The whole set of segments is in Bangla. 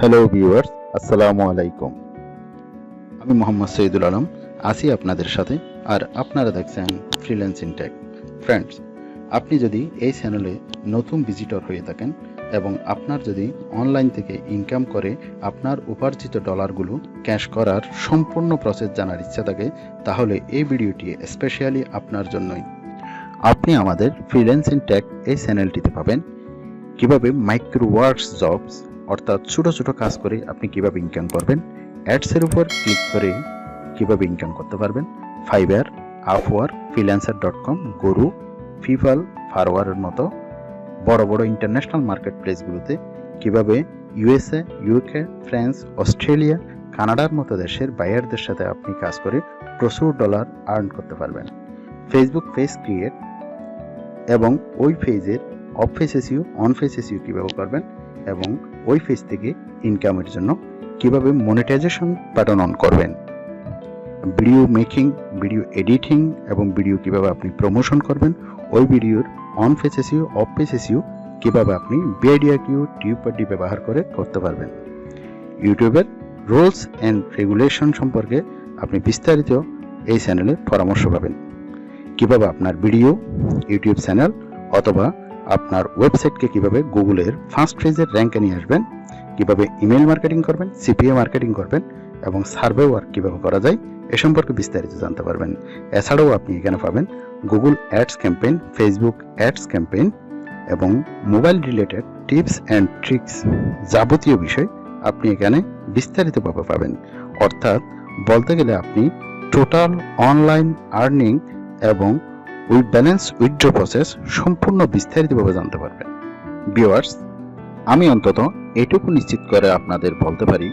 হ্যালো ভিউয়ার্স আসসালামু আলাইকুম আমি মোহাম্মদ সৈদুল আলম, আছি আপনাদের সাথে, আর আপনারা দেখছেন ফ্রিল্যান্সিং টেক ফ্রেন্ডস আপনি যদি এই চ্যানেলে নতুন ভিজিটর হয়ে থাকেন এবং আপনার যদি অনলাইন থেকে ইনকাম করে আপনার উপার্জিত ডলারগুলো ক্যাশ করার সম্পূর্ণ প্রসেস জানার ইচ্ছা থাকে, তাহলে এই ভিডিওটি স্পেশালি আপনার জন্যই। আপনি আমাদের ফ্রিল্যান্সিং টেক এই চ্যানেলটিতে পাবেন। কীভাবে মাইক্রো ওয়ার্কস জবস অর্থাৎ ছোট ছোট কাজ করে আপনি কীভাবে ইনকাম করবেন অ্যাডসের উপর ক্লিক করে কীভাবে ইনকাম করতে পারবেন Fiverr Upwork freelancer dot com গরু ফিফাল ফারওয়ারের মতো বড় বড় ইন্টারন্যাশনাল মার্কেট প্লেসগুলোতে কীভাবে ইউএসএ ইউকে ফ্রান্স অস্ট্রেলিয়া কানাডার মতো দেশের বায়ারদের সাথে আপনি কাজ করে প্রচুর ডলার আর্ন করতে পারবেন। ফেসবুক পেজ ক্রিয়েট এবং ওই পেজের off page SEO on page SEO কীভাবে করবেন এবং ওই পেজ থেকে ইনকামের জন্য কীভাবে মনিটাইজেশন বাটন অন করবেন। ভিডিও মেকিং ভিডিও এডিটিং এবং ভিডিও কীভাবে আপনি প্রমোশন করবেন, ওই ভিডিওর on page SEO off page SEO কীভাবে আপনি বিআইডিয়া কিউ টিউপারটি ব্যবহার করে করতে পারবেন। ইউটিউবের রুলস অ্যান্ড রেগুলেশন সম্পর্কে আপনি বিস্তারিত এই চ্যানেলে পরামর্শ পাবেন। কীভাবে আপনার ভিডিও ইউটিউব চ্যানেল অথবা আপনার ওয়েবসাইটকে কীভাবে গুগলের ফার্স্ট পেজের র্যাঙ্কে নিয়ে আসবেন, কীভাবে ইমেল মার্কেটিং করবেন, সিপিএ মার্কেটিং করবেন এবং সার্ভে ওয়ার্ক কীভাবে করা যায় এ সম্পর্কে বিস্তারিত জানতে পারবেন। এছাড়াও আপনি এখানে পাবেন Google ads campaign, Facebook ads campaign এবং mobile related tips and tricks যাবতীয় বিষয় আপনি এখানে বিস্তারিতভাবে পাবেন। অর্থাৎ বলতে গেলে আপনি টোটাল অনলাইন আর্নিং এবং উইথ ব্যালেন্স উইথড্র প্রসেস সম্পূর্ণ বিস্তারিতভাবে জানতে পারবেন। ভিউয়ার্স, আমি অন্তত এটুকু নিশ্চিত করে আপনাদের বলতে পারি,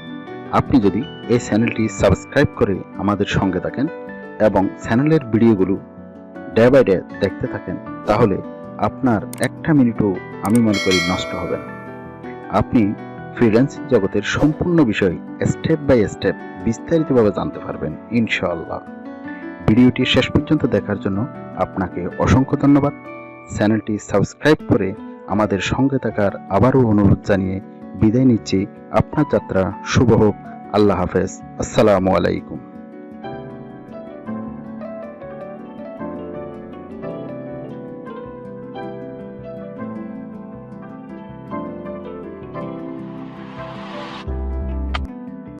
আপনি যদি এই চ্যানেলটি সাবস্ক্রাইব করে আমাদের সঙ্গে থাকেন এবং চ্যানেলের ভিডিওগুলো ডে বাই ডে দেখতে থাকেন, তাহলে আপনার একটা মিনিটও আমি মনে করি নষ্ট হবে না। আপনি ফ্রিল্যান্সিং জগতের সম্পূর্ণ বিষয় স্টেপ বাই স্টেপ বিস্তারিতভাবে জানতে পারবেন, ইনশাআল্লাহ। ভিডিওটি শেষ পর্যন্ত দেখার জন্য আপনাকে অসংখ্য ধন্যবাদ। চ্যানেলটি সাবস্ক্রাইব করে আমাদের সঙ্গে থাকার আবারও অনুরোধ জানিয়ে বিদায় নিচ্ছি। আপনার যাত্রা শুভ হোক। আল্লাহ হাফেজ। আসসালামু আলাইকুম।